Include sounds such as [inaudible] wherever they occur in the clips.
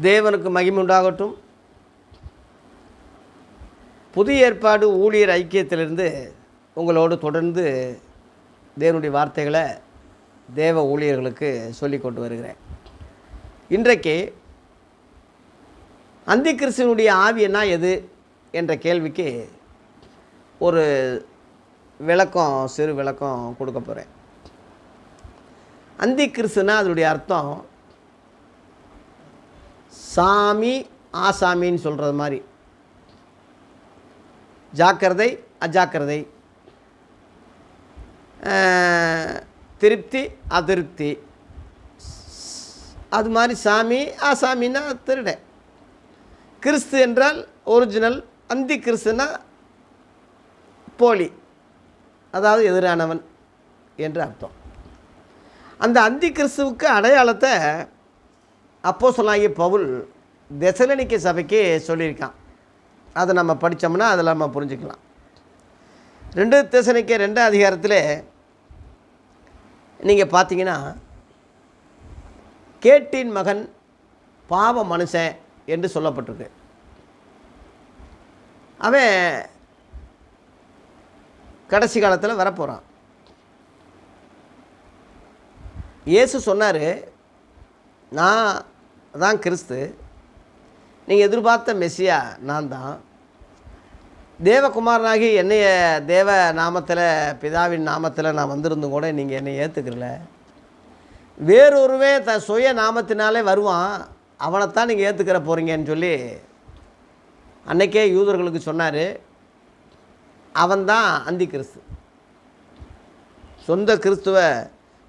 தேவனுக்கு மகிமை உண்டாகட்டும் புதிய ஏற்பாடு ஊழியர் ஐக்கியத்திலிருந்து உங்களோடு தொடர்ந்து தேவனுடைய வார்த்தைகளை தேவ ஊழியர்களுக்கு சொல்லி கொண்டு வருகிறேன். இன்றைக்கு அந்தி கிறிஸ்துவனுடைய ஆவியன்னா எது என்ற கேள்விக்கு ஒரு விளக்கம் சிறு விளக்கம் கொடுக்க போகிறேன் அந்தி கிறிஸ்துனா அதனுடைய அர்த்தம் சாமி ஆசாமின்னு சொல்கிறது மாதிரி. ஜாக்கிரதை அஜாக்கிரதை. திருப்தி அதிருப்தி. அது மாதிரி சாமி ஆசாமின்னா திருட. கிறிஸ்து என்றால் ஒரிஜினல் அந்தி கிறிஸ்துனா போலி. அதாவது எதிரானவன் என்று அர்த்தம். அந்த அந்தி கிறிஸ்துவுக்கு அடையாளத்தை அப்போ சொல்லாகிய பவுல் தெசலனிக்க சபைக்கு சொல்லியிருக்கான். அதை நம்ம படித்தோம்னா அதில் நம்ம புரிஞ்சுக்கலாம். ரெண்டு தெசனிக்க ரெண்டாம் அதிகாரத்தில் நீங்கள் பார்த்தீங்கன்னா கேட்டின் மகன் பாவ மனுஷன் என்று சொல்லப்பட்டிருக்கு. அவன் கடைசி காலத்தில் வரப்போகிறான் இயேசு சொன்னார் நான் தான் கிறிஸ்து. நீங்கள் எதிர்பார்த்த மெஸ்ஸியா நான் தான். தேவகுமாரனாகி என்னைய தேவ நாமத்தில் பிதாவின் நாமத்தில் நான் வந்திருந்தும் கூட நீங்கள் என்னை ஏற்றுக்கிறல வேறொருவே த சுய நாமத்தினாலே வருவான். அவனைத்தான் நீங்கள் ஏற்றுக்கிற போகிறீங்கன்னு சொல்லி அன்னைக்கே யூதர்களுக்கு சொன்னார். அவன்தான் அந்தி கிறிஸ்து. சொந்த கிறிஸ்துவ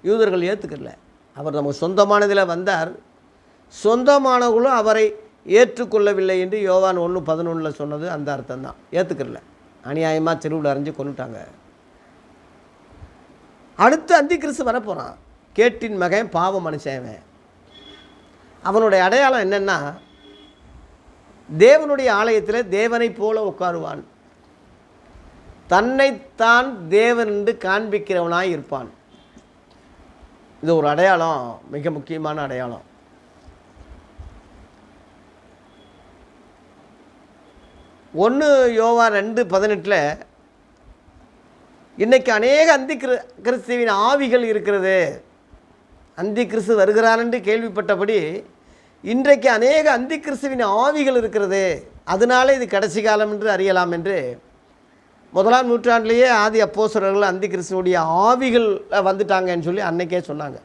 யூதர்கள் ஏற்றுக்கல அவர் நமக்கு சொந்தமானதில் வந்தார். சொந்தமானவர்களும் அவரை ஏற்றுக்கொள்ளவில்லை என்று யோவான் ஒன்று பதினொன்றில் சொன்னது அந்த அர்த்தம் தான் ஏற்றுக்கல அநியாயமாக தெருவில் அரைஞ்சு கொண்டுட்டாங்க அடுத்து அந்தி கிறிஸ்து வரப்போகிறான் கேட்டின் மகன் பாவ மனுஷன் அவனுடைய அடையாளம் என்னென்னா தேவனுடைய ஆலயத்தில் தேவனைப் போல உட்காருவான். தன்னைத்தான் தேவன் என்று காண்பிக்கிறவனாய் இருப்பான். இது ஒரு அடையாளம் மிக முக்கியமான அடையாளம். ஒன்று யோவா ரெண்டு பதினெட்டில் இன்றைக்கி அநேக அந்தி கிரு கிறிஸ்துவின் ஆவிகள் இருக்கிறது. அந்தி கிறிஸ்து வருகிறான் என்று கேள்விப்பட்டபடி இன்றைக்கு அநேக அந்தி கிறிஸ்துவின் ஆவிகள் இருக்கிறது. அதனால இது கடைசி காலம் என்று அறியலாம் என்று முதலாம் நூற்றாண்டிலேயே ஆதி அப்போஸ்தலர்கள் அந்தி கிறிஸ்துவனுடைய ஆவிகள் வந்துட்டாங்கன்னு சொல்லி அன்னைக்கே சொன்னாங்க.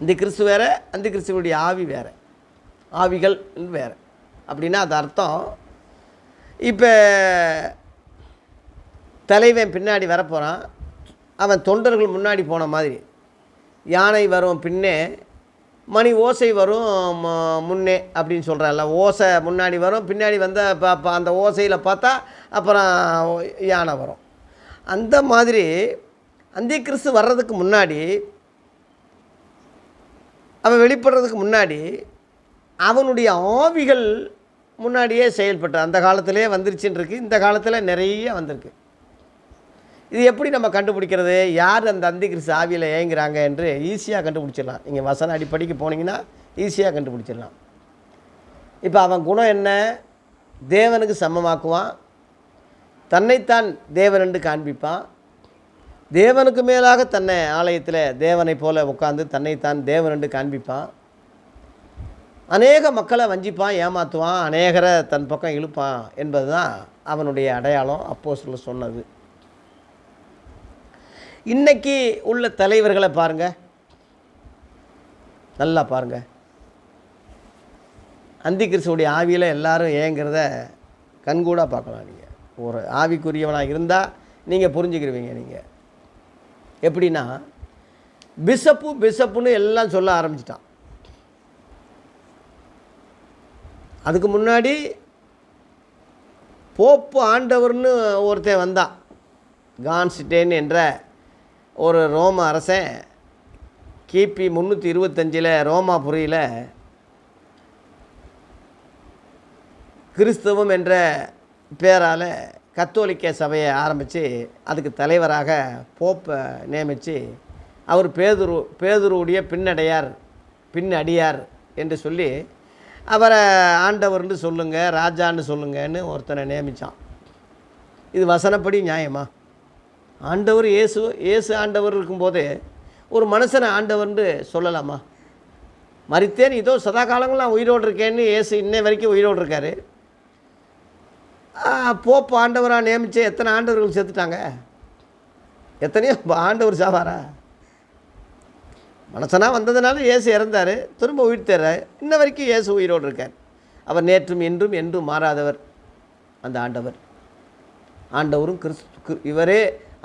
இந்த கிறிஸ்து வேறு அந்தி கிறிஸ்துவனுடைய ஆவி வேறு. ஆவிகள் வேறு. அப்படின்னா அது அர்த்தம் இப்போ தலைவன் பின்னாடி வரப்போகிறான். அவன் தொண்டர்கள் முன்னாடி போன மாதிரி. யானை வரும் பின்னே மணி ஓசை வரும் முன்னே அப்படின்னு சொல்கிறான்ல. ஓசை முன்னாடி வரும் பின்னாடி வந்த ப- அந்த ஓசையில் பார்த்தா அப்புறம் யானை வரும். அந்த மாதிரி அந்தி கிறிஸ்து வர்றதுக்கு முன்னாடி அவன் வெளிப்படுறதுக்கு முன்னாடி அவனுடைய ஆவிகள் முன்னாடியே செயல்பட்ட அந்த காலத்திலே வந்துருச்சுன்னுருக்கு இந்த காலத்தில் நிறைய வந்திருக்கு. இது எப்படி நம்ம கண்டுபிடிக்கிறது? யார் அந்த அந்திகிறிஸ்து ஆவியில் ஏங்குறாங்க என்று ஈஸியாக கண்டுபிடிச்சிடலாம். நீங்கள் வசன அடிப்படைக்கு போனீங்கன்னா ஈஸியாக கண்டுபிடிச்சிடலாம். இப்போ அவன் குணம் என்ன? தேவனுக்கு சமமாக்குவான். தன்னைத்தான் தேவன் என்று காண்பிப்பான். தேவனுக்கு மேலாக தன்னை ஆலயத்தில் தேவனைப் போல உட்காந்து தன்னைத்தான் தேவன் என்று காண்பிப்பான். அநேக மக்களை வஞ்சிப்பான் ஏமாற்றுவான் அநேகரை தன் பக்கம் இழுப்பான் என்பது தான் அவனுடைய அடையாளம் அப்போ சொல்ல சொன்னது. இன்றைக்கி உள்ள தலைவர்களை பாருங்கள் நல்லா பாருங்கள் அந்தி ஆவியில் எல்லாரும் ஏங்கிறத கண்கூடாக பார்க்கலாம் நீங்கள் ஒரு ஆவிக்குரியவனாக இருந்தால் நீங்கள் புரிஞ்சுக்கிருவீங்க நீங்கள் எப்படின்னா பிசப்பு பிசப்புன்னு எல்லாம் சொல்ல ஆரம்பிச்சிட்டான். அதுக்கு முன்னாடி போப்பு ஆண்டவர்னு ஒருத்தன் வந்தான் கான்ஸ்டேன் என்ற ஒரு ரோம அரசன் கிபி முந்நூற்றி இருபத்தஞ்சில் ரோமாபுரியில் கிறிஸ்தவம் என்ற பேரால் கத்தோலிக்க சபையை ஆரம்பித்து அதுக்கு தலைவராக போப்பை நியமித்து அவர் பேதுரு பேதுருவுடைய பின்னடையார் பின்னடியார் என்று சொல்லி அவரை ஆண்டவர்னு சொல்லுங்கள் ராஜான்னு சொல்லுங்கன்னு ஒருத்தனை நியமித்தான் இது வசனப்படி நியாயமா? ஆண்டவர் இயேசு இயேசு ஆண்டவர் இருக்கும்போதே ஒரு மனுஷனை ஆண்டவர்னு சொல்லலாமா? மறித்தேன் இதோ சதா காலங்களாக உயிரோடு இருக்கேன்னு இயேசு இன்னை வரைக்கும் உயிரோடு இருக்காரு. போப்பு ஆண்டவராக நியமித்து எத்தனை ஆண்டவர்கள் செத்துட்டாங்க எத்தனையோ ஆண்டவர் சாவாரா? மனசனாக வந்ததுனால இயேசு இறந்தார். திரும்ப உயிர் தர்றார். இன்ன வரைக்கும் இயேசு உயிரோடு இருக்கார். அவர் நேற்றும் இன்றும் என்றும் மாறாதவர் அந்த ஆண்டவர். ஆண்டவரும் கிறிஸ்து இவரே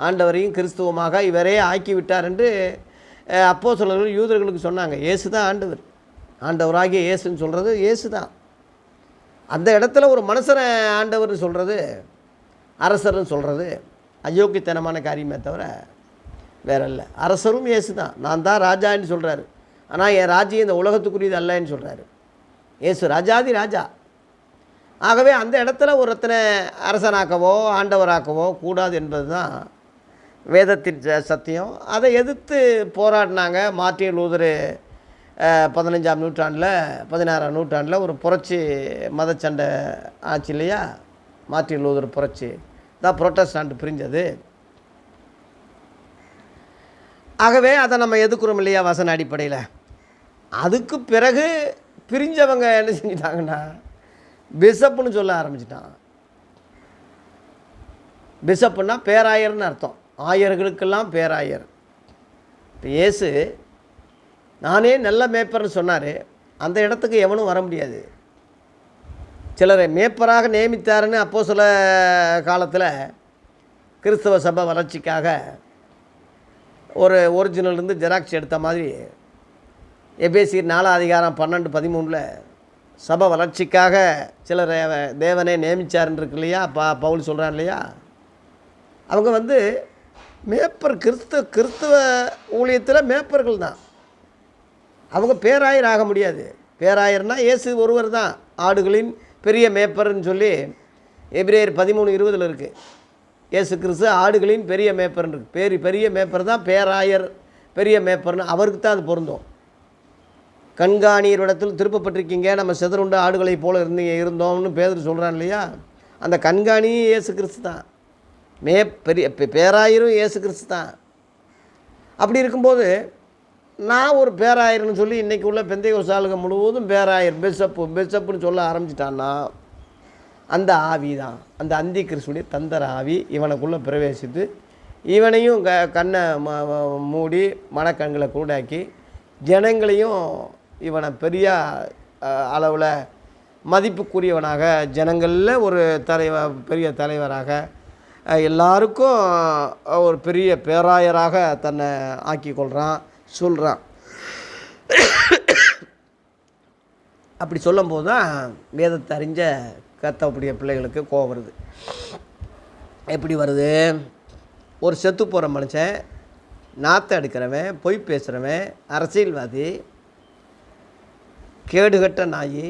ஆண்டவரையும் கிறிஸ்துவமாக இவரே ஆக்கி விட்டார் என்று அப்போ சொல்லர்கள் யூதர்களுக்கு சொன்னாங்க. இயேசு தான் ஆண்டவர். ஆண்டவராகிய இயேசுன்னு சொல்கிறது இயேசு தான். அந்த இடத்துல ஒரு மனுஷனை ஆண்டவர்னு சொல்கிறது அரசர்னு சொல்கிறது அயோக்கியத்தனமான காரியமே தவிர வேற இல்லை அரசரும் இயேசு தான் நான் தான் ராஜான்னு சொல்கிறாரு ஆனால் என் ராஜ்யம் இந்த உலகத்துக்குரியது அல்லன்னு சொல்கிறாரு இயேசு ராஜாதி ராஜா. ஆகவே அந்த இடத்துல ஒருத்தனை அரசனாக்கவோ ஆண்டவராக்கவோ கூடாது என்பது தான் வேதத்தின் ச- சத்தியம். அதை எதிர்த்து போராடினாங்க மார்ட்டின் லூதரு பதினஞ்சாம் நூற்றாண்டில் பதினாறாம் நூற்றாண்டில் ஒரு புரட்சி மதச்சண்டை ஆச்சு இல்லையா? மார்ட்டின் லூதர் புரட்சி. தான் புரொட்டஸ்டாண்ட் பிரிஞ்சது. ஆகவே அதை நம்ம எதுக்குறோம் இல்லையா வசன அடிப்படையில்? அதுக்கு பிறகு பிரிஞ்சவங்க என்ன செஞ்சிட்டாங்கன்னா பிஷப்புன்னு சொல்ல ஆரம்பிச்சிட்டான். பிஷப்புன்னா பேராயர்னு அர்த்தம். ஆயர்களுக்கெல்லாம் பேராயர். இப்போ இயேசு நானே நல்ல மேய்ப்பர்னு சொன்னார். அந்த இடத்துக்கு எவனும் வர முடியாது. சிலரை மேய்ப்பராக நியமித்தாருன்னு அப்போ சில காலத்தில் கிறிஸ்தவ சபை வளர்ச்சிக்காக ஒரு ஒரிஜினல்லேருந்து ஜெராக்ஸ் எடுத்த மாதிரி எபிஎஸ்சி நாலாம் அதிகாரம் பன்னெண்டு பதிமூணில் சபை வளர்ச்சிக்காக சிலரை தேவனை நியமித்தார்ன்னு இருக்கு இல்லையா பா பவுல் சொல்கிறார் இல்லையா அவங்க வந்து மேப்பர் கிறிஸ்து கிறிஸ்தவ ஊழியத்தில் மேப்பர்கள் தான். அவங்க பேராயர் ஆக முடியாது. பேராயர்னா இயேசு ஒருவர் தான். ஆடுகளின் பெரிய மேப்பர்னு சொல்லி எபிரேயர் பதிமூணு இருபதில் இருக்குது இயேசு கிறிஸ்து ஆடுகளின் பெரிய மேப்பர்னு இருக்கு. பெரிய மேப்பர் தான் பேராயர் பெரிய மேப்பர்னு அவருக்கு தான் அது பொருந்தும். கண்காணியரிடத்தில் திருப்பப்பட்டிருக்கீங்க நம்ம சிதறுண்ட ஆடுகளைப் போல இருந்தீங்க இருந்தோம்னு பேதர் சொல்கிறான் இல்லையா? அந்த கண்காணியும் இயேசு கிறிஸ்து தான். மே பெரிய பெ- பேராயரும் இயேசு கிறிஸ்து தான். அப்படி இருக்கும்போது நான் ஒரு பேராயர்னு சொல்லி இன்றைக்கி உள்ள பெந்தைய சாலுக முழுவதும் பேராயர் பிஷப்பு பிஷப்புன்னு சொல்ல ஆரம்பிச்சிட்டான்னா அந்த ஆவி தான் அந்த அந்தி கிறிஸ்துடைய தந்தர ஆவி இவனுக்குள்ளே பிரவேசித்து இவனையும் க கண்ணை ம மூடி மனக்கண்களை கூடாக்கி ஜனங்களையும் இவனை பெரிய அளவில் மதிப்புக்குரியவனாக ஜனங்களில் ஒரு தலைவர் பெரிய தலைவராக எல்லாருக்கும் ஒரு பெரிய பேராயராக தன்னை ஆக்கி கொள்கிறான் சொல்கிறான் அப்படி சொல்லும்போது தான் வேதத்தை அறிஞ்ச கத்தவுடைய பிள்ளைகளுக்கு கோவம் வருது. எப்படி வருது? ஒரு செத்து போகிற மனுஷன் நாற்றை எடுக்கிறவன் பொய் பேசுகிறவன் அரசியல்வாதி கேடுகட்ட நாய்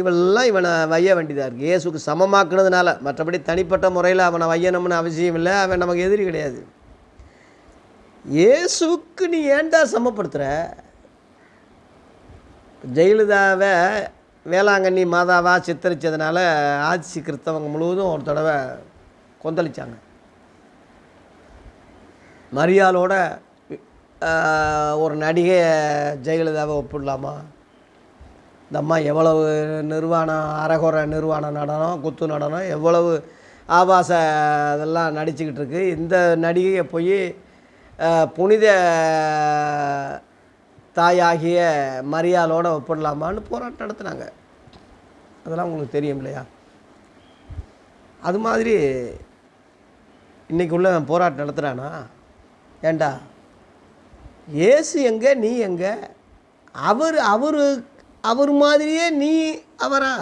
இவெல்லாம் இவனை வைய வேண்டியதாக இருக்குது இயேசுக்கு சமமாக்குனதுனால மற்றபடி தனிப்பட்ட முறையில் அவனை வையணும்னு அவசியம் இல்லை. அவன் நமக்கு எதிரி கிடையாது. இயேசுக்கு நீ ஏன்டா சமப்படுத்துகிற ஜெயலலிதாவை வேளாங்கண்ணி மாதாவாக சித்தரித்ததுனால ஆட்சி கிறிஸ்தவங்க முழுவதும் ஒரு தடவை கொந்தளிச்சாங்க. மரியாளோட ஒரு நடிகை ஜெயலலிதாவை ஒப்பிடலாமா? இந்த அம்மா எவ்வளவு நிர்வாணம் அறகுறை நிர்வாண நடனம் குத்து நடனம் எவ்வளவு ஆபாச இதெல்லாம் நடிச்சுக்கிட்டு இருக்கு. இந்த நடிகையை போய் புனித தாயாகிய மரியாலோட ஒப்பிடலாமான்னு போராட்டம் நடத்துனாங்க. அதெல்லாம் உங்களுக்கு தெரியும் இல்லையா? அது மாதிரி இன்னைக்கு உள்ள போராட்டம் நடத்துகிறானா ஏண்டா? ஏசு எங்கே நீ எங்கே? அவர் அவர் அவர் மாதிரியே நீ அவரா?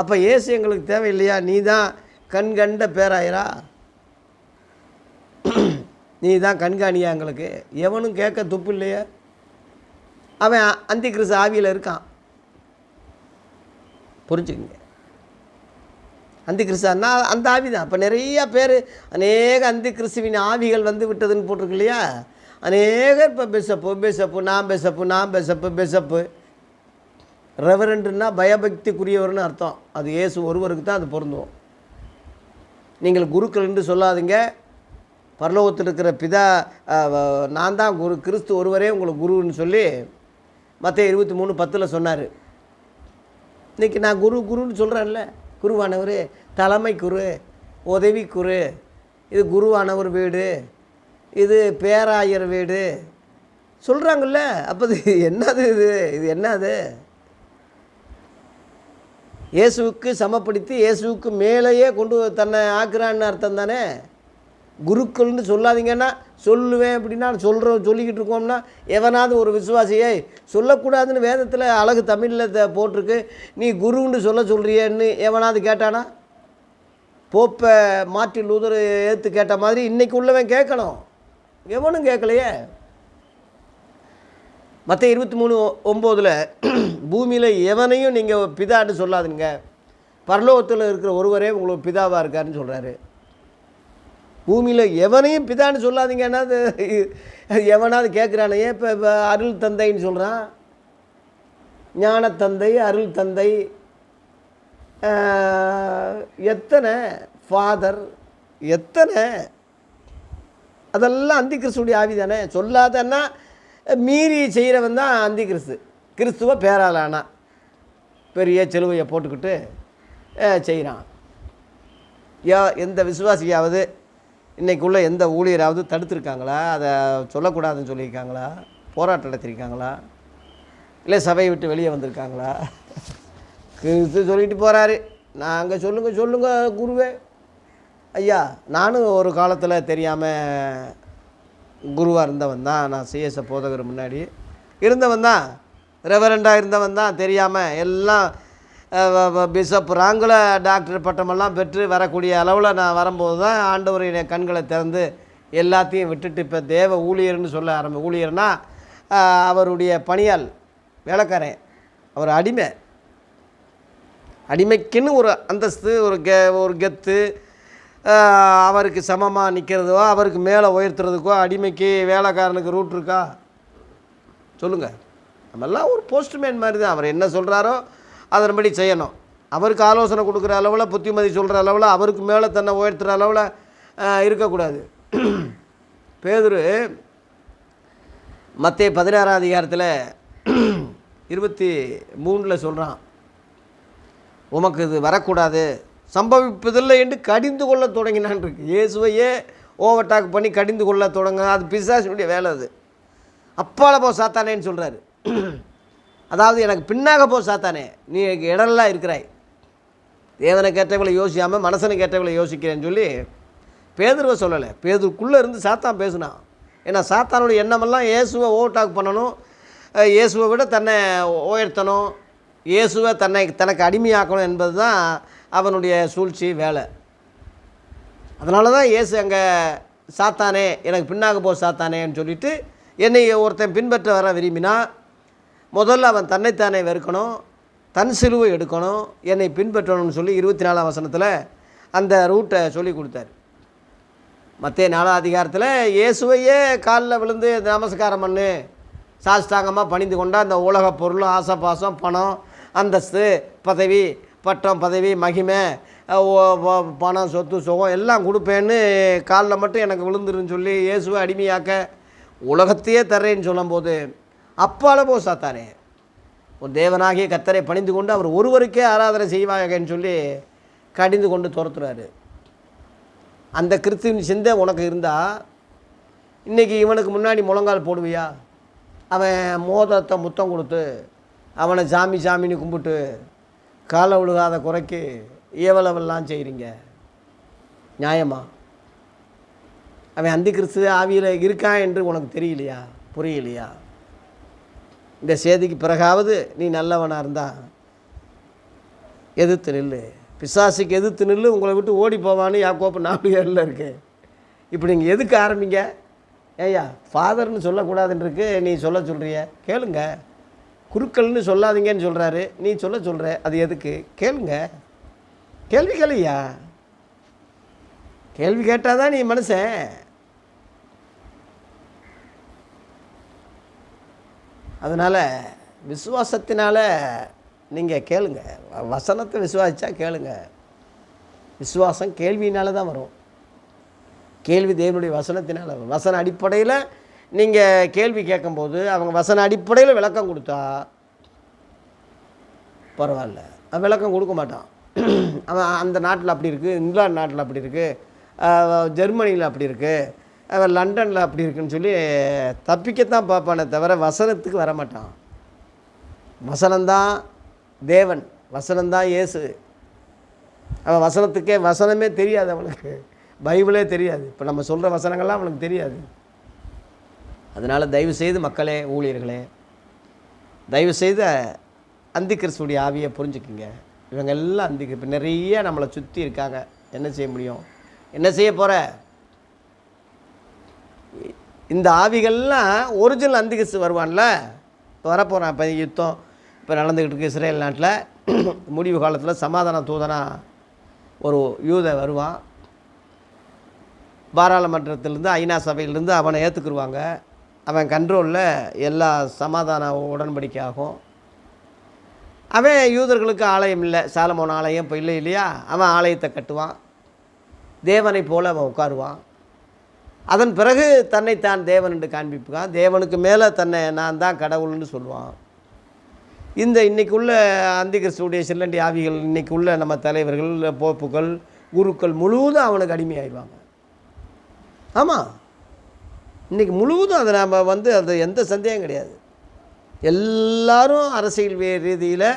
அப்போ ஏசு எங்களுக்கு தேவையில்லையா? நீ தான் கண் கண்ட பேராயரா? நீ தான் கண்காணியா எங்களுக்கு? எவனும் கேட்க துப்பு இல்லையா? அவன் அந்தி கிறிஸ்து ஆவியில் இருக்கான். புரிஞ்சுக்கங்க. அந்தி கிறிஸ்துன்னா அந்த ஆவி தான் இப்போ நிறைய பேர் அநேக அந்தி கிறிஸ்துவின் ஆவிகள் வந்து விட்டதுன்னு போட்டிருக்கு இல்லையா? அநேகர் இப்போ பிசப்பு பிசப்பு நான் பிசப்பு நான் பிசப்பு பிசப்பு. ரெவரண்டுன்னா பயபக்திக்குரியவர்னு அர்த்தம். அது இயேசு ஒருவருக்கு தான் அது பொருந்துவோம் நீங்கள் குருக்கள் என்று சொல்லாதீங்க. பரலோகத்தில் இருக்கிற பிதா நான் தான் குரு கிறிஸ்து ஒருவரே உங்களுக்கு குருன்னு சொல்லி மற்ற இருபத்தி மூணு பத்தில் சொன்னார். இன்றைக்கி நான் குரு குருன்னு சொல்கிறேன்ல குருவானவர் தலைமை குரு உதவி குரு இது குருவானவர் வீடு. இது பேராயர் வீடு. சொல்கிறாங்கல்ல அப்போ இது என்னது இது? இது என்னது? இயேசுவுக்கு சமப்படுத்தி இயேசுவுக்கு மேலேயே கொண்டு தன்னை ஆக்குறான்னு அர்த்தம் தானே? குருக்கள்னு சொல்லாதீங்கன்னா சொல்லுவேன் அப்படின்னா சொல்கிறோம் சொல்லிக்கிட்டு இருக்கோம்னா எவனாவது ஒரு விசுவாசியை சொல்லக்கூடாதுன்னு வேதத்தில் அழகு தமிழில் போட்டிருக்கு. நீ குருன்னு சொல்ல சொல்கிறியன்னு எவனாவது கேட்டானா? போப்பை மாற்றி லூதர் ஏற்று கேட்ட மாதிரி இன்றைக்கி உள்ளவன் கேட்கணும். எவனும் கேட்கலையே? மற்ற இருபத்தி மூணு ஒம்போதில் பூமியில் எவனையும் நீங்கள் பிதான்னு சொல்லாதுங்க. பரலோகத்தில் இருக்கிற ஒருவரே உங்களுக்கு பிதாவாக இருக்காருன்னு சொல்கிறாரு பூமியில் எவனையும் பிதான்னு சொல்லாதீங்க. என்னது? எவனாவது கேட்குறானே இப்போ இப்போ அருள் தந்தைன்னு சொல்கிறான் ஞானத்தந்தை அருள் தந்தை எத்தனை ஃபாதர் எத்தனை? அதெல்லாம் அந்தி கிறிஸ்துடைய ஆவி தானே. சொல்லாதன்னா மீறி செய்கிறவன் தான் அந்தி கிறிஸ்து கிறிஸ்துவ பேராளானா. பெரிய செலுவையை போட்டுக்கிட்டு செய்கிறான் யா எந்த விசுவாசியாவது இன்றைக்குள்ளே எந்த ஊழியராவது தடுத்துருக்காங்களா? அதை சொல்லக்கூடாதுன்னு சொல்லியிருக்காங்களா? போராட்டம் நடத்திருக்காங்களா இல்லை சபையை விட்டு வெளியே வந்திருக்காங்களா? கிறிஸ்து சொல்லிட்டு போகிறாரு நாங்கள் சொல்லுங்கள் சொல்லுங்கள் குருவே. ஐயா நானும் ஒரு காலத்தில் தெரியாமல் குருவாக இருந்தவன் தான். நான் சிஎஸ்ஐ போதகர் முன்னாடி இருந்தவன் தான். ரெவரண்டாக இருந்தவன் தான் தெரியாமல் எல்லாம் பிஷப் ராங்கில் டாக்டர் பட்டமெல்லாம் பெற்று வரக்கூடிய அளவில் நான் வரும்போது தான் ஆண்டவருடைய கண்களை திறந்து எல்லாத்தையும் விட்டுட்டு இப்போ தேவ ஊழியர்னு சொல்ல ஆரம்பி ஊழியர்னா அவருடைய பணியால் வேலைக்காரன் அவர் அடிமை. அடிமைக்குன்னு ஒரு அந்தஸ்து ஒரு கெ ஒரு கெத்து அவருக்கு சமமாக நிற்கிறதோ அவருக்கு மேலே உயர்த்துறதுக்கோ அடிமைக்கு வேலைக்காரனுக்கு ரூட் இருக்கா? சொல்லுங்கள் நம்மெல்லாம் ஒரு போஸ்ட்மேன் மாதிரி தான். அவர் என்ன சொல்கிறாரோ அதன்படி செய்யணும். அவருக்கு ஆலோசனை கொடுக்குற அளவில் புத்திமதி சொல்கிற அளவில் அவருக்கு மேலே தன்னை உயர்த்துகிற அளவில் இருக்கக்கூடாது. [clears throat] பேதுரு மத்திய பதினாறாம் அதிகாரத்தில் [clears throat] இருபத்தி மூணில் சொல்கிறான் உமக்கு இது வரக்கூடாது. சம்பவிப்பதில்லை என்று கடிந்து கொள்ள தொடங்கினான் இருக்கு. இயேசுவையே ஓவர்டாக் பண்ணி கடிந்து கொள்ள தொடங்க அது பிசாசினுடைய வேலை அது. அப்பாலப்போ சாத்தானேன்னு சொல்கிறாரு [clears throat] அதாவது எனக்கு பின்னாக போ சாத்தானே. நீ எனக்கு இடம்லாம் இருக்கிறாய். தேவனை கேட்டவளை யோசிக்காமல் மனசனை கேட்டவளை யோசிக்கிறேன்னு சொல்லி பேதுருவை சொல்லலை. பேதுருக்குள்ளே இருந்து சாத்தான் பேசுனான் ஏன்னா சாத்தானுடைய எண்ணமெல்லாம் இயேசுவை ஓவர்டாக் பண்ணணும். இயேசுவை விட தன்னை உயர்த்தணும். இயேசுவை தன்னை தனக்கு அடிமையாக்கணும் என்பது தான் அவனுடைய சூழ்ச்சி வேலை. அதனால தான் இயேசு அங்கே சாத்தானே எனக்கு பின்னாக போ சாத்தானேன்னு சொல்லிட்டு என்னை ஒருத்தன் பின்பற்ற வர விரும்பினா முதல்ல அவன் தன்னைத்தானே வெறுக்கணும் தன் சிலுவை எடுக்கணும் என்னை பின்பற்றணும்னு சொல்லி இருபத்தி நாலாம் வசனத்தில் அந்த ரூட்டை சொல்லி கொடுத்தாரு. மற்ற நாலாம் அதிகாரத்தில் இயேசுவையே காலில் விழுந்து நமஸ்காரம் பண்ணு சாஷ்டாங்கமாக பணிந்து கொண்டா அந்த உலக பொருள் ஆசை பாசம் பணம் அந்தஸ்து பதவி பட்டம் பதவி மகிமை ஓ- பணம் சொத்து சுகம் எல்லாம் கொடுப்பேன்னு காலில் மட்டும் எனக்கு விழுந்துருன்னு சொல்லி இயேசுவை அடிமையாக்க உலகத்தையே தர்றேன்னு சொல்லும்போது அப்பால போ சாத்தானே. ஒரு தேவனாகிய கத்தரை பணிந்து கொண்டு அவர் ஒருவருக்கே ஆராதனை செய்வாங்கன்னு சொல்லி கடிந்து கொண்டு துரத்துறாரு. அந்த கிறிஸ்துவின் சிந்தை உனக்கு இருந்தால் இன்றைக்கி இவனுக்கு முன்னாடி முழங்கால் போடுவியா? அவன் மோதத்தை முத்தம் கொடுத்து அவனை சாமி சாமின்னு கும்பிட்டு காலை விழுகாத குறைக்கு ஏவலவெல்லாம் செய்கிறீங்க நியாயமா? அவன் அந்த கிறிஸ்து ஆவியில் இருக்கான் என்று உனக்கு தெரியலையா? புரியலையா? இந்த சேதிக்கு பிறகாவது நீ நல்லவனாக இருந்தா எதிர்த்து நில்லு. பிசாசுக்கு எதிர்த்து நில்லு உங்களை விட்டு ஓடி போவான்னு யாக்கோப்பு நாலு ஏழில் இருக்கு. இப்படி நீங்கள் எதுக்கு ஆரம்பிங்க? ஏய்யா ஃபாதர்னு சொல்லக்கூடாதுன்றிருக்கு நீ சொல்ல சொல்கிறிய கேளுங்க. குருக்கள்னு சொல்லாதீங்கன்னு சொல்கிறாரு நீ சொல்ல சொல்கிற அது எதுக்கு? கேளுங்க. கேள்வி கேளுயா கேள்வி கேட்டால் தான் நீ மனுஷன். அதனால் விசுவாசத்தினால் நீங்கள் கேளுங்க. வ- வசனத்தை விசுவாசித்தா கேளுங்க. விசுவாசம் கேள்வியினால தான் வரும். கேள்வி தேவனுடைய வசனத்தினால் வரும். வசன அடிப்படையில் நீங்கள் கேள்வி கேட்கும்போது அவங்க வசன அடிப்படையில் விளக்கம் கொடுத்தா பரவாயில்ல. அவன் விளக்கம் கொடுக்க மாட்டான். அவன் அந்த நாட்டில் அப்படி இருக்குது இங்கிலாந்து நாட்டில் அப்படி இருக்குது ஜெர்மனியில் அப்படி இருக்குது அவன் லண்டனில் அப்படி இருக்குன்னு சொல்லி தப்பிக்கத்தான் பார்ப்பானே தவிர வசனத்துக்கு வர மாட்டான் தேவன் வசனந்தான் இயேசு. அவன் வசனத்துக்கே வசனமே தெரியாது அவனுக்கு. பைபிளே தெரியாது. இப்போ நம்ம சொல்கிற வசனங்கள்லாம் அவனுக்கு தெரியாது. அதனால் தயவு செய்து மக்களே ஊழியர்களே தயவு செய்து அந்தி ஆவியை புரிஞ்சுக்குங்க. இவங்க எல்லாம் அந்தி இப்போ நிறைய நம்மளை சுற்றி இருக்காங்க. என்ன செய்ய முடியும்? என்ன செய்ய போகிற இந்த ஆவிகள்லாம் ஒரிஜினல் அந்தி வருவான்ல? இப்போ வரப்போகிறான் இப்போ யுத்தம் இப்போ நடந்துக்கிட்டு இருக்கு இஸ்ரேல் நாட்டில். [clears throat] முடிவு காலத்தில் சமாதான தூதனா ஒரு யூத வருவான். பாராளுமன்றத்திலேருந்து ஐநா சபையிலேருந்து அவனை ஏற்றுக்குருவாங்க அவன் கண்ட்ரோலில் எல்லா சமாதான உடன்படிக்கையாகும். அவன் யூதர்களுக்கு ஆலயம் இல்லை சாலமோன் ஆலயம் இப்போ இல்லை இல்லையா? அவன் ஆலயத்தை கட்டுவான். தேவனை போல் அவன் உட்காருவான். அதன் பிறகு தன்னைத்தான் தேவன் என்று காண்பிப்பான் தேவனுக்கு மேலே தன்னை நான் தான் கடவுள்னு சொல்லுவான். இந்த இன்றைக்குள்ள அந்திகிறிஸ்துடைய சில்லண்டி ஆவிகள் இன்னைக்கு உள்ள நம்ம தலைவர்கள் போப்புகள் குருக்கள் முழுவதும் அவனுக்கு அடிமையாயிடுவாங்க. ஆமாம் இன்றைக்கி முழுவதும் அதை நாம் வந்து அது எந்த சந்தேகம் கிடையாது. எல்லாரும் அரசியல் ரீதியில்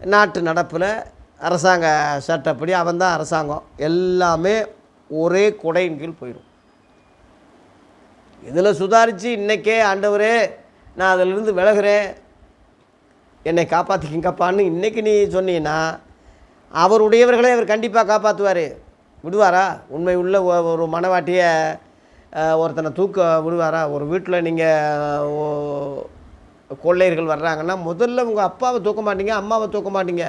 நாட்டு நடப்பில் அரசாங்க சட்டப்படி அவன் தான் அரசாங்கம். எல்லாமே ஒரே குடையின் கீழ் போயிடும் இதில் சுதாரித்து இன்றைக்கே ஆண்டவரே நான் அதிலிருந்து விலகுறேன். என்னை காப்பாற்றிக்கிங்கப்பான்னு இன்றைக்கி நீ சொன்னீங்கன்னா அவருடையவர்களே அவர் கண்டிப்பாக காப்பாற்றுவார் விடுவாரா? உண்மை உள்ள ஒரு மனவாட்டியை ஒருத்தனை தூக்க விடுவாரா? ஒரு வீட்டில் நீங்கள் கொள்ளையர்கள் வர்றாங்கன்னா முதல்ல உங்கள் அப்பாவை தூக்க மாட்டீங்க அம்மாவை தூக்க மாட்டீங்க.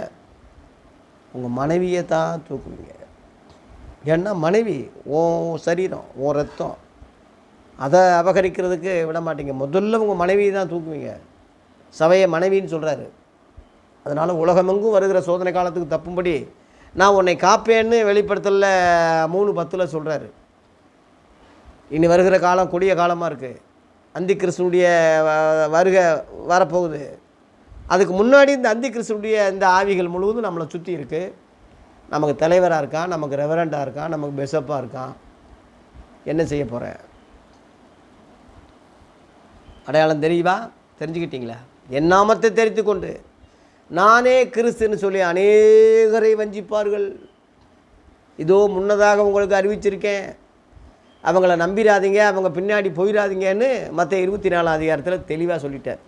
உங்கள் மனைவியை தான் தூக்குவீங்க. ஏன்னா மனைவி உன் சரீரம் உன் ரத்தம் அதை அபகரிக்கிறதுக்கு விட மாட்டீங்க முதல்ல உங்கள் மனைவியை தான் தூக்குவீங்க. சபையை மனைவின்னு சொல்கிறாரு அதனால் உலகமெங்கும் வருகிற சோதனை காலத்துக்கு தப்பும்படி நான் உன்னை காப்பேன்னு வெளிப்படுத்தல மூணு பத்தில் சொல்கிறாரு இனி வருகிற காலம் கொடிய காலமாக இருக்குது அந்தி கிறிஸ்துனுடைய வருக வரப்போகுது. அதுக்கு முன்னாடி இந்த அந்தி கிறிஸ்துனுடைய இந்த ஆவிகள் முழுவதும் நம்மளை சுற்றி இருக்குது நமக்கு தலைவராக இருக்கான் நமக்கு ரெவரண்டாக இருக்கான் நமக்கு பெசப்பாக இருக்கான் என்ன செய்ய போகிறேன் அடையாளம் தெரியுவா தெரிஞ்சுக்கிட்டீங்களா? என் நாமத்தை தெரிந்து கொண்டு நானே கிறிஸ்துன்னு சொல்லி அநேகரை வஞ்சிப்பார்கள். இதோ முன்னதாக உங்களுக்கு அறிவிச்சிருக்கேன். அவங்கள நம்பிடாதீங்க அவங்க பின்னாடி போயிடாதீங்கன்னு மற்ற இருபத்தி நாலாம் அதிகாரத்தில் தெளிவாக சொல்லிட்டார்.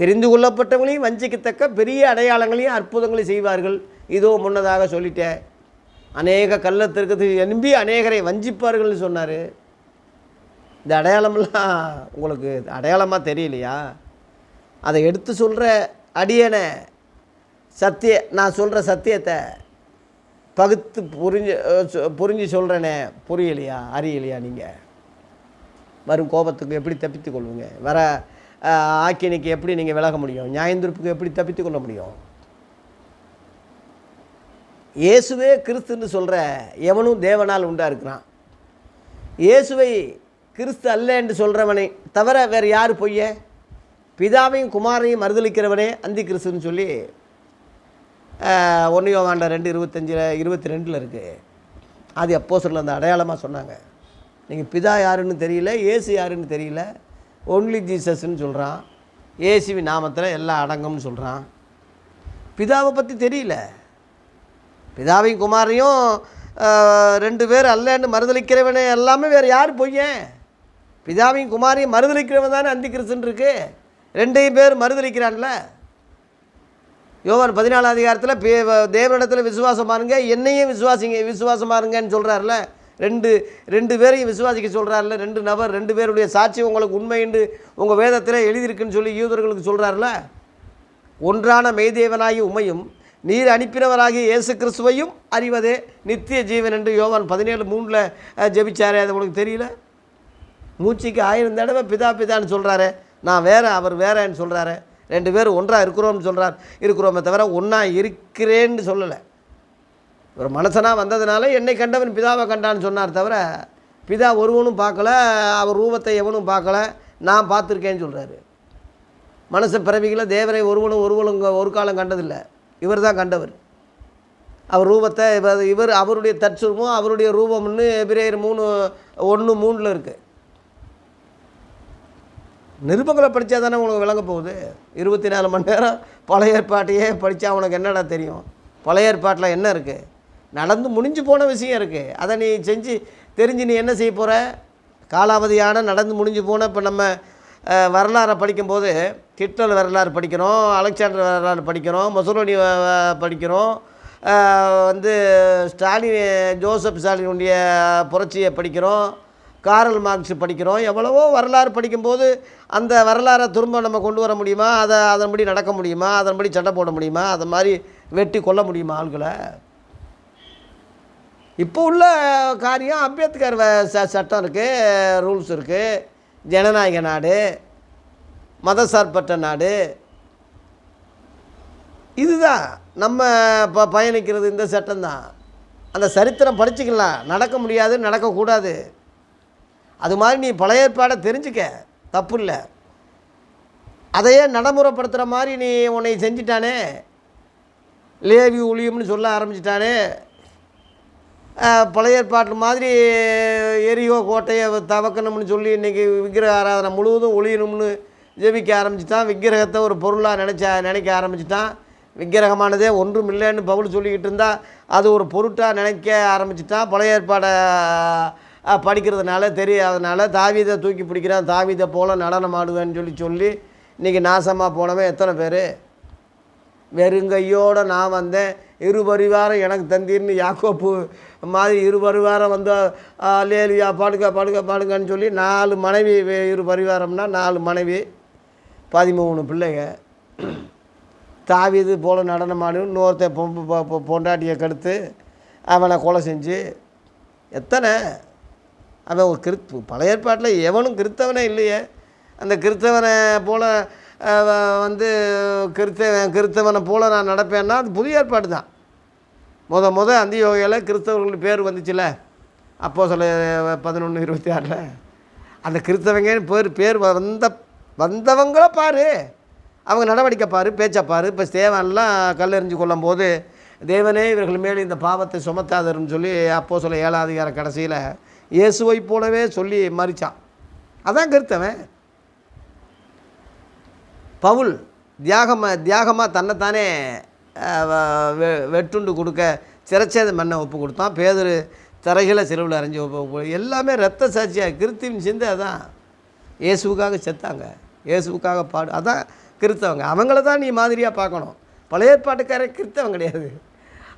தெரிந்து கொள்ளப்பட்டவங்களையும் வஞ்சிக்கத்தக்க பெரிய அடையாளங்களையும் அற்புதங்களையும் செய்வார்கள். இதோ முன்னதாக சொல்லிட்டேன். அநேக கள்ளத்திற்கு எழும்பி அநேகரை வஞ்சிப்பார்கள்னு சொன்னார். இந்த அடையாளமெல்லாம் உங்களுக்கு அடையாளமாக தெரியலையா? அதை எடுத்து சொல்கிற அடியனை சத்திய நான் சொல்கிற சத்தியத்தை பகுத்து புரிஞ்சு சொ- புரிஞ்சு சொல்கிறேனே புரியலையா அறியலையா நீங்கள் வரும் கோபத்துக்கு எப்படி தப்பித்து கொள்வீங்க? வர ஆக்கினிக்கு எப்படி நீங்கள் விலக முடியும்? நியாயந்திருப்புக்கு எப்படி தப்பித்து கொள்ள முடியும்? இயேசுவே கிறிஸ்துன்னு சொல்கிற எவனும் தேவனால் உண்டாக இருக்கிறான்? இயேசுவை கிறிஸ்து அல்ல என்று சொல்கிறவனை தவிர வேறு யார் பொய்ய? பிதாவையும் குமாரையும் மறுதளிக்கிறவனே அந்தி கிறிஸ்துன்னு சொல்லி ஒன்றையோ வாண்ட ரெண்டு இருபத்தஞ்சில் இருபத்தி ரெண்டில் இருக்குது அது எப்போ சொல்ல அந்த அடையாளமாக சொன்னாங்க. நீங்கள் பிதா யாருன்னு தெரியல ஏசு யாருன்னு தெரியல ஒன்லி ஜீசஸ்ன்னு சொல்கிறான் ஏசுவி நாமத்தில் எல்லாம் அடங்கும்னு சொல்கிறான் பிதாவை பற்றி தெரியல. பிதாவையும் குமாரையும் ரெண்டு பேர் அல்லன்னு மறுதளிக்கிறவனே எல்லாமே வேறு யார் பொய்யன் பிதாவையும் குமாரையும் மறுதளிக்கிறவன் தானே அந்தி கிறிஸ்துன்னு இருக்கு. ரெண்டையும் பேர் மறுதளிக்கிறான்ல யோவான் பதினாலாம் அதிகாரத்தில் பே தேவனிடத்தில் விசுவாசமா இருங்க என்னையும் விசுவாசிங்க விசுவாசமா இருங்கன்னு சொல்கிறார்ல ரெண்டு ரெண்டு பேரையும் விசுவாசிக்க சொல்கிறார்ல ரெண்டு நபர் ரெண்டு பேருடைய சாட்சி உங்களுக்கு உண்மை என்று உங்கள் வேதத்தில் எழுதியிருக்குன்னு சொல்லி யூதர்களுக்கு சொல்கிறார்ல ஒன்றான மெய்தேவனாகி உமையும் நீர் அனுப்பினவராகிய இயேசு கிறிஸ்துவையும் அறிவதே நித்திய ஜீவன் என்று யோவான் பதினேழு மூணில் ஜெபிச்சாரே அது உங்களுக்கு தெரியல? மூச்சுக்கு ஆயிரம் தடவை பிதா பிதான்னு சொல்கிறாரு நான் வேற அவர் வேறன்னு சொல்கிறாரு ரெண்டு பேரும் ஒன்றாக இருக்கிறோம்னு சொல்கிறார் இருக்கிறோமே தவிர ஒன்றா இருக்கிறேன்னு சொல்லலை. ஒரு மனுஷனாக வந்ததுனால என்னை கண்டவன் பிதாவை கண்டான்னு சொன்னார் தவிர பிதா ஒருவனும் பார்க்கல அவர் ரூபத்தை எவனும் பார்க்கல. நான் பார்த்துருக்கேன்னு சொல்கிறாரு மனசு பிறவிகளை தேவரை ஒருவனும் ஒருவனும் ஒரு காலம் கண்டதில்லை. இவர் தான் கண்டவர். அவர் ரூபத்தை இவர் இவர் அவருடைய தற்சுரமும் அவருடைய ரூபம்னு எபிரேயர் மூணு ஒன்று மூணில் இருக்குது நிருபங்களை படித்தா தானே உனக்கு விளங்க போகுது? இருபத்தி நாலு மணி நேரம் பழைய ஏற்பாட்டையே படித்தா உனக்கு என்னடா தெரியும்? பழைய ஏற்பாட்டில் என்ன இருக்குது நடந்து முடிஞ்சு போன விஷயம் இருக்குது அதை நீ செஞ்சு தெரிஞ்சு நீ என்ன செய்ய போகிற காலாவதியான நடந்து முடிஞ்சு போன இப்போ நம்ம வரலாறை படிக்கும்போது ஹிட்லர் வரலாறு படிக்கிறோம் அலெக்சாண்டர் வரலாறு படிக்கிறோம் மொசரோனி படிக்கிறோம். வந்து ஸ்டாலின் ஜோசப் ஸ்டாலினுடைய புரட்சியை படிக்கிறோம். காரல் மார்க்ஸ் படிக்கிறோம். எவ்வளவோ வரலாறு படிக்கும்போது அந்த வரலாறை திரும்ப நம்ம கொண்டு வர முடியுமா? அதை அதன்படி நடக்க முடியுமா? அதன்படி சண்டை போட முடியுமா? அதை மாதிரி வெட்டி கொல்ல முடியுமா ஆள்களை? இப்போ உள்ள காரியம் அம்பேத்கர் வ- ச- சட்டம் இருக்குது ரூல்ஸ் இருக்குது ஜனநாயக நாடு மதசார்பற்ற நாடு. இதுதான் நம்ம ப பயணிக்கிறது இந்த சட்டம் தான் அந்த சரித்திரம் படிச்சுக்கலாம். நடக்க முடியாது நடக்கக்கூடாது. அது மாதிரி நீ பழைய ஏற்பாடை தெரிஞ்சுக்க. தப்பு இல்லை அதையே நடைமுறைப்படுத்துகிற மாதிரி நீ உன்னை செஞ்சிட்டானே. லேவி ஒழியும்னு சொல்ல ஆரம்பிச்சிட்டானே. பழைய ஏற்பாட்டு மாதிரி எரியோ கோட்டையை தவக்கணும்னு சொல்லி இன்றைக்கி விக்கிரக ஆராதனை முழுவதும் ஒளியணும்னு ஜெபிக்க ஆரம்பிச்சிட்டான். விக்கிரகத்தை ஒரு பொருளாக நினச்சா நினைக்க ஆரம்பிச்சிட்டான். விக்கிரகமானதே ஒன்றும் இல்லைன்னு பவுல் சொல்லிக்கிட்டு இருந்தால் அது ஒரு பொருட்டாக நினைக்க ஆரம்பிச்சிட்டான். பழைய ஏற்பாடை படிக்கிறதுனால தெரியாதனால தாவீதை தூக்கி பிடிக்கிறான். தாவீதை போல் நடனம் ஆடுவேன்னு சொல்லி சொல்லி இன்றைக்கி நாசமாக போனவன் எத்தனை பேர்? வெறுங்கையோடு நான் வந்தேன். இரு பரிவாரம் எனக்கு தந்தீர்னு யாக்கோப்பு மாதிரி இரு பரிவாரம் வந்து லேலியா பாடுங்க பாடுங்க பாடுங்கன்னு சொல்லி நாலு மனைவி இரு பரிவாரம்னா நாலு மனைவி பதிமூணு பிள்ளைங்க. தாவிது போல் நடனமாடு இன்னொருத்தன் பொம்பு பொ- பொண்டாட்டியை கெடுத்து அவனை கொலை செஞ்சு எத்தனை? அவன் ஒரு கிறித் பழைய ஏற்பாட்டில் எவனும் கிறித்தவனே இல்லையே. அந்த கிறித்தவனை போல் வந்து கிறித்தவன் கிறித்தவனை போல் நான் நடப்பேன்னா அது புதிய ஏற்பாடு தான் முத முத அந்த யோகையில் கிறிஸ்தவர்கள் பேர் வந்துச்சுல. அப்போ சொல்ல பதினொன்று இருபத்தி ஆறில். அந்த கிறித்தவங்க பேர் பேர் வந்த வந்தவங்கள பாரு. அவங்க நடவடிக்கை பாரு பேச்சை பாரு. இப்போ தேவன்லாம் கல்லெறிஞ்சு கொள்ளும் போது தேவனே இவர்கள் மேல் இந்த பாவத்தை சுமத்தாதருன்னு சொல்லி அப்போ சொல்ல ஏழாதிகார கடைசியில் இயேசுவை போலவே சொல்லி மறிச்சான். அதான் கருத்தவன் பவுல் தியாகமாக தியாகமாக தன்னைத்தானே வ- வெ- வெட்டுண்டு கொடுக்க சிறைச்சேத பண்ண ஒப்பு கொடுத்தான். பேதர் தரைகளை செலவில் அரைஞ்சி ஒப்பு எல்லாமே ரத்த சாட்சியாக கிறிஸ்துவின் சிந்தை அதான். இயேசுவுக்காக செத்தாங்க. இயேசுவுக்காக பாடு அதான் கிறித்தவங்க அவங்கள தான் நீ மாதிரியாக பார்க்கணும். பழைய ஏற்பாட்டுக்கார கிறித்தவன் கிடையாது.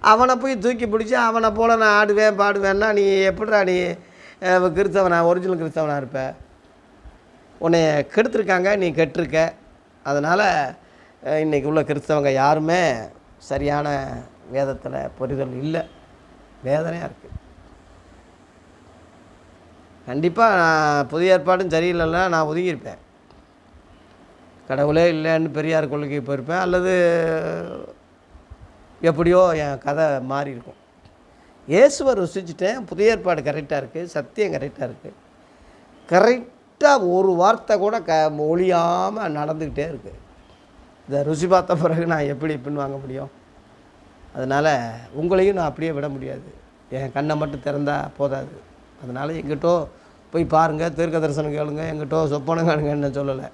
அவனை போய் தூக்கி பிடிச்சி அவனை போல் நான் ஆடுவேன் பாடுவேன்னா நீ எப்படா நீ கிறிஸ்தவனா ஒரிஜினல் கிறிஸ்தவனாக இருப்ப. உன்னை கெடுத்துருக்காங்க நீ கெட்டிருக்க. அதனால் இன்றைக்கி உள்ள கிறிஸ்தவங்க யாருமே சரியான வேதத்தில் புரிதல் இல்லை. வேதனையாக இருக்குது கண்டிப்பாக நான் புதிய ஏற்பாடும் சரியில்லைன்னா நான் ஒதுங்கியிருப்பேன். கடவுளே இல்லைன்னு பெரியார் கொள்கைக்கு போயிருப்பேன். அல்லது எப்படியோ என் கதை மாறி இருக்கும் இயேசுவை ருசிச்சிட்டேன் புதிய ஏற்பாடு கரெக்டாக இருக்குது சத்தியம் கரெக்டாக இருக்குது கரெக்டாக ஒரு வார்த்தை கூட க ஒழியாமல் நடந்துக்கிட்டே இருக்குது இதை ருசி பார்த்த பிறகு நான் எப்படி பின்வாங்க முடியும்? அதனால் உங்களையும் நான் அப்படியே விட முடியாது. என் கண்ணை மட்டும் திறந்தால் போதாது. அதனால் எங்கிட்டோ போய் பாருங்கள் தீர்க்க தரிசனம் கேளுங்க எங்கிட்டோ சொப்பனம் காணுங்கன்னு சொல்லலை.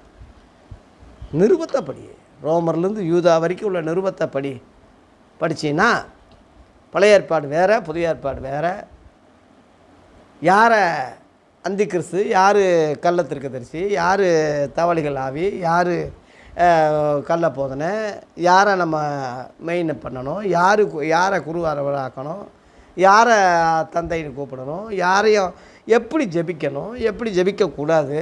நிருபத்தப்படி ரோமர்லேருந்து யூதா வரைக்கும் உள்ள நிருபத்தப்படி படிச்சின்னா பழைய ஏற்பாடு வேறு புதிய ஏற்பாடு வேறு. யாரை அந்தி கிறிஸ்து யார் கள்ள திருக்கதரிசி யார் தவளிகள் ஆவி யார் கள்ள போதனை யாரை நம்ம மெயின் பண்ணணும் யார் யாரை குருவாரவராக்கணும் யாரை தந்தைன்னு கூப்பிடணும் யாரையும் எப்படி ஜெபிக்கணும் எப்படி ஜெபிக்கக்கூடாது?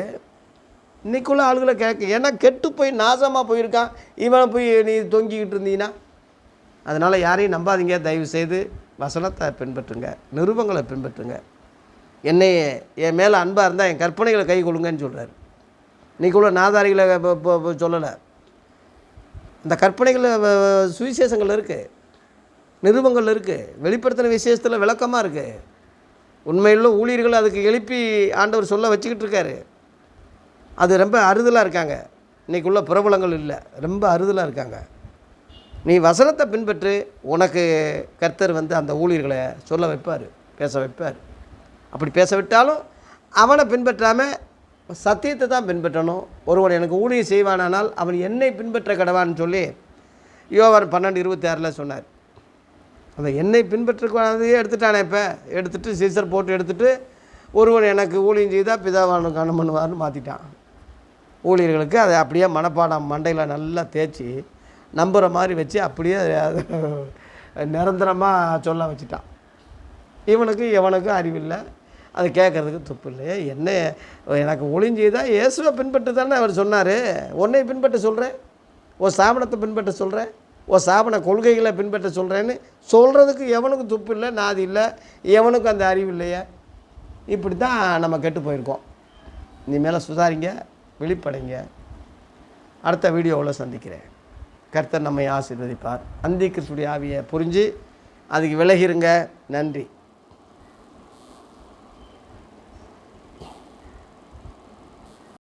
இன்றைக்குள்ள ஆளுகளை கேட்க ஏன்னா கெட்டு போய் நாசமாக போயிருக்கான். இவனை போய் நீ தொங்கிக்கிட்டு இருந்தீங்கன்னா அதனால் யாரையும் நம்பாதீங்க. தயவு செய்து வசனத்தை பின்பற்றுங்க. நிருபங்களை பின்பற்றுங்க. என்னை என் மேலே அன்பாக இருந்தால் என் கற்பனைகளை கை கொள்ளுங்கன்னு சொல்கிறார் இன்னைக்குள்ள நாதாரிகளை சொல்லலை. அந்த கற்பனைகள் சுவிசேஷங்கள் இருக்குது நிருபங்கள் இருக்குது வெளிப்படுத்தின விசேஷத்தில் விளக்கமாக இருக்குது உண்மையில் ஊழியர்கள் அதுக்கு எழுப்பி ஆண்டவர் சொல்ல வச்சுக்கிட்டு இருக்காரு. அது ரொம்ப அறுதலாக இருக்காங்க. இன்றைக்குள்ள பிரபலங்கள் இல்லை. ரொம்ப அறுதலாக இருக்காங்க. நீ வசனத்தை பின்பற்று உனக்கு கர்த்தர் வந்து அந்த ஊழியர்களை சொல்ல வைப்பார் பேச வைப்பார். அப்படி பேச விட்டாலும் அவனை பின்பற்றாமல் சத்தியத்தை தான் பின்பற்றணும். ஒருவன் எனக்கு ஊழியம் செய்வானானால் அவன் என்னை பின்பற்ற கடவான்னு சொல்லி யோவான் பன்னெண்டு இருபத்தாறில் சொன்னார். அந்த என்னை பின்பற்றக்கூடாதையே எடுத்துட்டானே இப்போ. எடுத்துகிட்டு சீசர் போட்டு எடுத்துகிட்டு ஒருவன் எனக்கு ஊழியம் செய்தால் பிதாவான கணம் பண்ணுவார்னு மாற்றிட்டான் ஊழியர்களுக்கு அதை அப்படியே மனப்பாடம் மண்டையில் நல்லா தேய்ச்சி நம்புகிற மாதிரி வச்சு அப்படியே நிரந்தரமாக சொல்ல வச்சுட்டான். இவனுக்கு எவனுக்கும் அறிவில்லை. அது கேட்குறதுக்கு துப்பு இல்லை என்ன எனக்கு ஒளிஞ்செய்தா? இயேசுவை பின்பற்று தானே அவர் சொன்னார். உன்னை பின்பற்ற சொல்கிறேன் ஓ சாபனத்தை பின்பற்ற சொல்கிறேன் ஓ சாபன கொள்கைகளை பின்பற்ற சொல்கிறேன்னு சொல்கிறதுக்கு எவனுக்கு துப்பு இல்லை நாதி இல்லை எவனுக்கும் அந்த அறிவு இல்லையே. இப்படி தான் நம்ம கெட்டு போயிருக்கோம். இனிமேல் சுதாரிங்க விழிப்படைங்க. அடுத்த வீடியோவில் சந்திக்கிறேன். கர்த்தர் நம்மை ஆசீர்வதிப்பார். அந்தி கிறிஸ்துடைய ஆவியை புரிஞ்சு அதுக்கு விலகிருங்க. நன்றி.